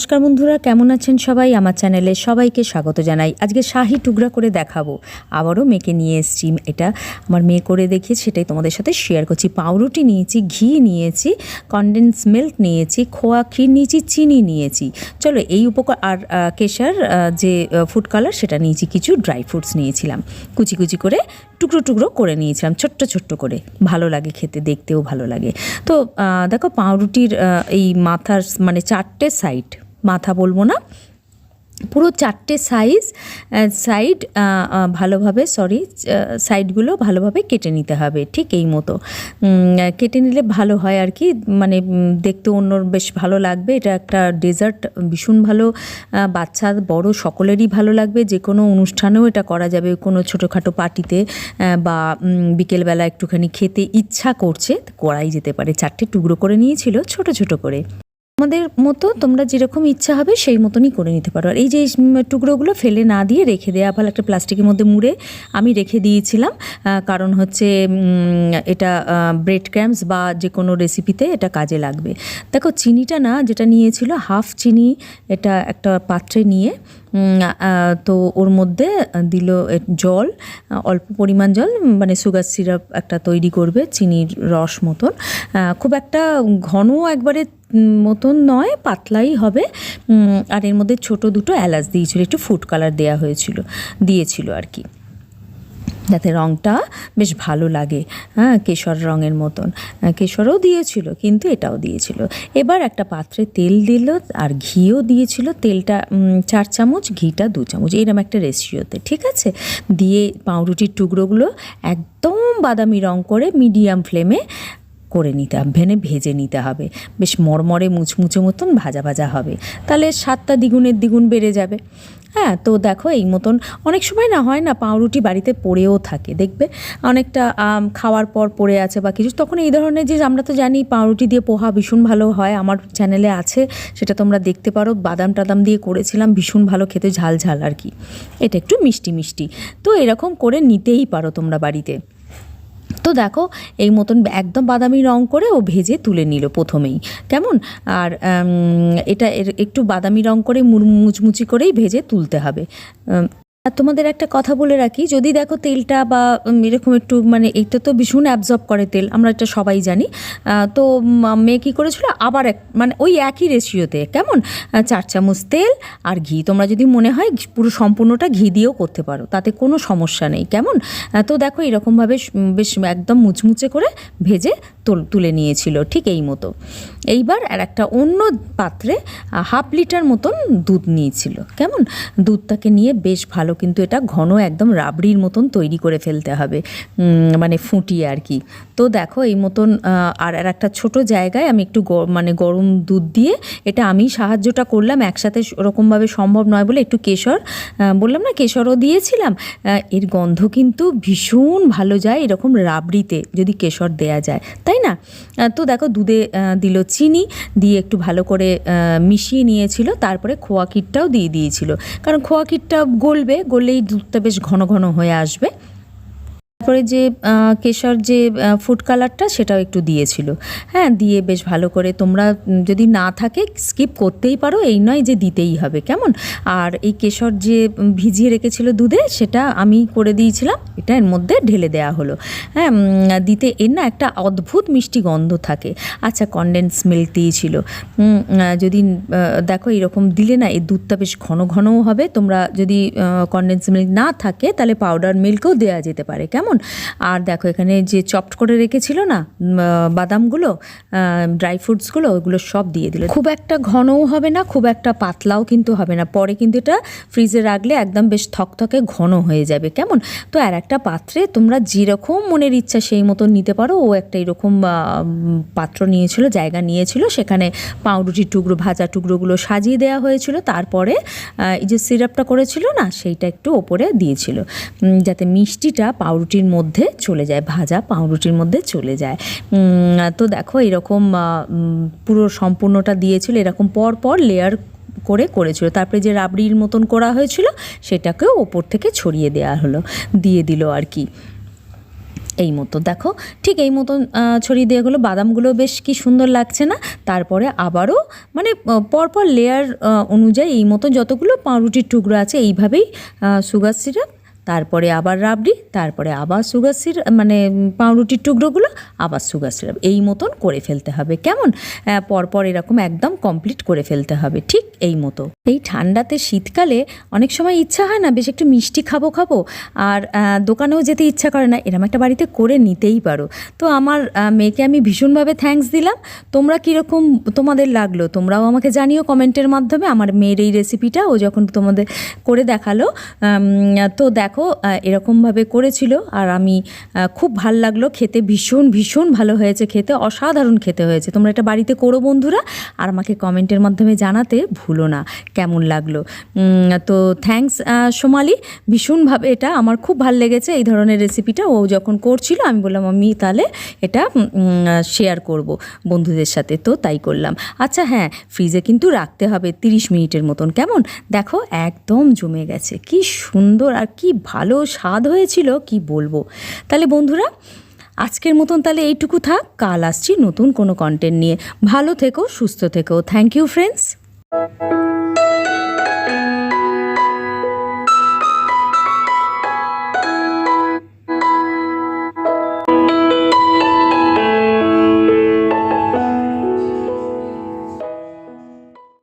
নমস্কার বন্ধুরা, কেমন আছেন সবাই? আমার চ্যানেলে সবাইকে স্বাগত জানাই। আজকে শাহি টুকরা করে দেখাবো। আবারও মেয়েকে নিয়ে এসেছি। এটা আমার মেয়ে করে দেখিয়ে সেটাই তোমাদের সাথে শেয়ার করছি। পাউরুটি নিয়েছি, ঘি নিয়েছি কনডেন্স মিল্ক নিয়েছি, খোয়া ক্ষীর নিয়েছি, চিনি নিয়েছি। চলো এই উপকার আর কেশার যে ফুড কালার সেটা নিয়েছি কিছু ড্রাই ফ্রুটস নিয়েছিলাম। কুচি কুচি করে, টুকরো টুকরো করে নিয়েছিলাম, ছোট্ট ছোট্ট করে। ভালো লাগে খেতে, দেখতেও ভালো লাগে। তো দেখো পাউরুটির এই মাথার মানে চারটে সাইড মাথা বলব না। পুরো চারটে সাইজ সাইড ভালোভাবে সরি সাইডগুলো ভালোভাবে কেটে নিতে হবে, ঠিক এই মতো। কেটে নিলে ভালো হয় আর কি মানে দেখতে অন্য বেশ ভালো লাগবে। এটা একটা ডেজার্ট ভীষণ ভালো বাচ্চা, বড় সকলেরই ভালো লাগবে। যে কোনো অনুষ্ঠানেও এটা করা যাবে, কোনো ছোটোখাটো পার্টিতে বা বিকেলবেলা একটুখানি খেতে ইচ্ছা করছে, করাই যেতে পারে। চারটে টুকরো করে নিয়েছিল, ছোট ছোট করে। আমাদের মতো তোমরা যেরকম ইচ্ছা হবে সেই মতনই করে নিতে পারো। আর এই যে টুকরোগুলো ফেলে না দিয়ে রেখে দেওয়া ভালো একটা প্লাস্টিকের মধ্যে মুড়ে আমি রেখে দিয়েছিলাম কারণ হচ্ছে এটা ব্রেড ক্র্যাম্পস বা যে কোনো রেসিপিতে এটা কাজে লাগবে। দেখো, চিনিটা না, যেটা নিয়েছিল হাফ চিনি, এটা একটা পাত্রে নিয়ে তো ওর মধ্যে দিল জল, অল্প পরিমাণ জল মানে সুগার সিরাপ একটা তৈরি করবে, চিনির রস মতন। খুব একটা ঘন একবারে মতন নয়, পাতলাই হবে। আর এর মধ্যে ছোট দুটো এলাচ দিয়েছিল, একটু ফুড কালার দেওয়া হয়েছিল, দিয়েছিল আর কি। যাতে রঙটা বেশ ভালো লাগে হ্যাঁ কেশর রঙের মতন। কেশরও দিয়েছিল, কিন্তু এটাও দিয়েছিল। এবার একটা পাত্রে তেল দিল আর ঘিও দিয়েছিল। তেলটা চার চামচ, ঘিটা দু চামচ, এরম একটা রেশিওতে, ঠিক আছে? দিয়ে পাউরুটির টুকরোগুলো একদম বাদামি রং করে মিডিয়াম ফ্লেমে করে নিতে হবে, ভেনে ভেজে নিতে হবে। বেশ মরমরে মুচমুচে মতন ভাজা ভাজা হবে। তাহলে স্বাদটা দ্বিগুণের দ্বিগুণ বেড়ে যাবে। হ্যাঁ তো দেখো এই মতন অনেক সময় না হয় না, পাউরুটি বাড়িতে পড়েও থাকে, দেখবে? অনেকটা খাওয়ার পর পড়ে আছে বা কিছু। তখন এই ধরনের যে, আমরা তো জানি পাউরুটি দিয়ে পোহা ভীষণ ভালো হয়, আমার চ্যানেলে আছে, সেটা তোমরা দেখতে পারো। বাদাম টাদাম দিয়ে করেছিলাম, ভীষণ ভালো খেতে, ঝাল ঝাল আর কি। এটা একটু মিষ্টি মিষ্টি। তো এরকম করে নিতেই পারো তোমরা বাড়িতে। তো দেখো, এই মতন একদম বাদামি রং করে ও ভেজে তুলে নিল প্রথমেই। কেমন? আর এটা একটু বাদামি রং করে মুচমুচি করেই ভেজে তুলতে হবে। আর তোমাদের একটা কথা বলে রাখি, যদি দেখো তেলটা বা এরকম একটু মানে এইটা তো ভীষণ অ্যাবজর্ব করে তেল, আমরা এটা সবাই জানি। তো মেয়ে কী করেছিল? আবার এক মানে ওই একই রেশিওতে কেমন? চার চামচ তেল আর ঘি। তোমরা যদি মনে হয় পুরো সম্পূর্ণটা ঘি দিয়েও করতে পারো, তাতে কোনো সমস্যা নেই, কেমন? তো দেখো এরকমভাবে বেশ একদম মুচমুচে করে ভেজে তুলে নিয়েছিল, ঠিক এই মতো। এইবার আর একটা অন্য পাত্রে হাফ লিটার মতন দুধ নিয়েছিল, কেমন? দুধটাকে নিয়ে বেশ ভালো কিন্তু এটা ঘন একদম রাবড়ির মতন তৈরি করে ফেলতে হবে মানে ফুটিয়ে আর কি। তো দেখো এই মতন আর আর একটা ছোট জায়গায় আমি একটু মানে গরম দুধ দিয়ে এটা আমি সাহায্যটা করলাম একসাথে ওরকমভাবে সম্ভব নয় বলে একটু কেশর বললাম না কেশরও দিয়েছিলাম এর গন্ধ কিন্তু ভীষণ ভালো যায় এরকম রাবড়িতে যদি কেশর দেয়া যায়, তাই না? তো দেখো দুধে দিল চিনি, দিয়ে একটু ভালো করে মিশিয়ে নিয়েছিল, তারপরে খোয়া ক্ষীরটাও দিয়ে দিয়েছিল। কারণ খোয়া ক্ষীরটা গলবে গললেই দুধটা বেশ ঘন ঘন হয়ে আসবে। তারপরে যে কেশর যে ফুড কালারটা সেটাও একটু দিয়েছিল। হ্যাঁ দিয়ে বেশ ভালো করে তোমরা যদি না থাকে স্কিপ করতেই পারো, এই নয় যে দিতেই হবে, কেমন? আর এই কেশর যে ভিজিয়ে রেখেছিল দুধে, সেটা আমি করে দিয়েছিলাম, এটা এর মধ্যে ঢেলে দেওয়া হলো। হ্যাঁ দিতে এর না একটা অদ্ভুত মিষ্টি গন্ধ থাকে। আচ্ছা কনডেন্স মিল্ক দিয়েছিল। যদি দেখো এরকম দিলে না, এই দুধটা বেশ ঘন ঘনও হবে। তোমরা যদি কনডেন্স মিল্ক না থাকে, তাহলে পাউডার মিল্কও দেওয়া যেতে পারে, কেমন? আর দেখো, এখানে যে চপড করে রেখেছিল না বাদামগুলো ড্রাই ফ্রুটসগুলো ওগুলো সব দিয়ে দিল। খুব একটা ঘনও হবে না, খুব একটা পাতলাও কিন্তু হবে না। পরে কিন্তু এটা ফ্রিজে রাখলে একদম বেশ থকথকে ঘন হয়ে যাবে, কেমন? তো আর একটা পাত্রে তোমরা যেরকম মনের ইচ্ছা সেই মতো নিতে পারো। ও একটা এরকম পাত্র নিয়েছিল, জায়গা নিয়েছিল, সেখানে পাউরুটির টুকরো, ভাজা টুকরোগুলো সাজিয়ে দেওয়া হয়েছিল। তারপরে এই যে সিরাপটা করেছিল না, সেইটা একটু ওপরে দিয়েছিল। যাতে মিষ্টিটা পাউরুটির মধ্যে চলে যায়, ভাজা পাউরুটির মধ্যে চলে যায়। তো দেখো এরকম পুরো সম্পূর্ণটা দিয়েছিল, এরকম পর পর লেয়ার করে করেছিল। তারপরে যে রাবড়ির মতন করা হয়েছিল, সেটাকেও ওপর থেকে ছড়িয়ে দেওয়া হলো, দিয়ে দিল আর কি। এই মতো, দেখো, ঠিক এই মতন ছড়িয়ে দেওয়া গেলো বাদামগুলো বেশ কি সুন্দর লাগছে না? তারপরে আবারও মানে পরপর লেয়ার অনুযায়ী এই মতো যতগুলো পাউরুটির টুকরো আছে, এইভাবেই সুগার সিরাপ তারপরে আবার রাবড়ি, তারপরে আবার সুগার সিরাপ মানে পাউরুটির টুকরোগুলো আবার সুগার সিরাপ এই মতন করে ফেলতে হবে। কেমন? পরপর এরকম একদম কমপ্লিট করে ফেলতে হবে। ঠিক এই মতো। এই ঠান্ডাতে শীতকালে অনেক সময় ইচ্ছা হয় না, বেশ একটু মিষ্টি খাব খাব। আর দোকানেও যেতে ইচ্ছা করে না, এরম একটা বাড়িতে করে নিতেই পারো। তো আমার মেয়েকে আমি ভীষণভাবে থ্যাঙ্কস দিলাম। তোমরা কীরকম তোমাদের লাগল? তোমরাও আমাকে জানিও কমেন্টের মাধ্যমে। আমার মেয়ের এই রেসিপিটা ও যখন তোমাদের করে দেখাল তো দেখো এরকমভাবে করেছিল। আর আমি খুব ভালো লাগল খেতে, ভীষণ ভীষণ ভালো হয়েছে খেতে, অসাধারণ খেতে হয়েছে। তোমরা এটা বাড়িতে করো বন্ধুরা। আর আমাকে কমেন্টের মাধ্যমে জানাতে ভুলো না, কেমন লাগল? তো থ্যাঙ্কস সোমালি, ভীষণভাবে এটা আমার খুব ভালো লেগেছে এই ধরনের রেসিপিটা ও যখন করছিল, আমি বললাম আমি তাহলে এটা শেয়ার করব বন্ধুদের সাথে। তো তাই করলাম। আচ্ছা হ্যাঁ ফ্রিজে কিন্তু রাখতে হবে তিরিশ মিনিটের মতন। কেমন? দেখো, একদম জমে গেছে। কি সুন্দর আর কি ভালো স্বাদ হয়েছিল, কি বলব? তাহলে বন্ধুরা, আজকের মতন তাহলে এইটুকু থাক। কাল আসছি নতুন কোনো কন্টেন্ট নিয়ে। ভালো থেকো, সুস্থ থেকো। Thank you friends Thank you.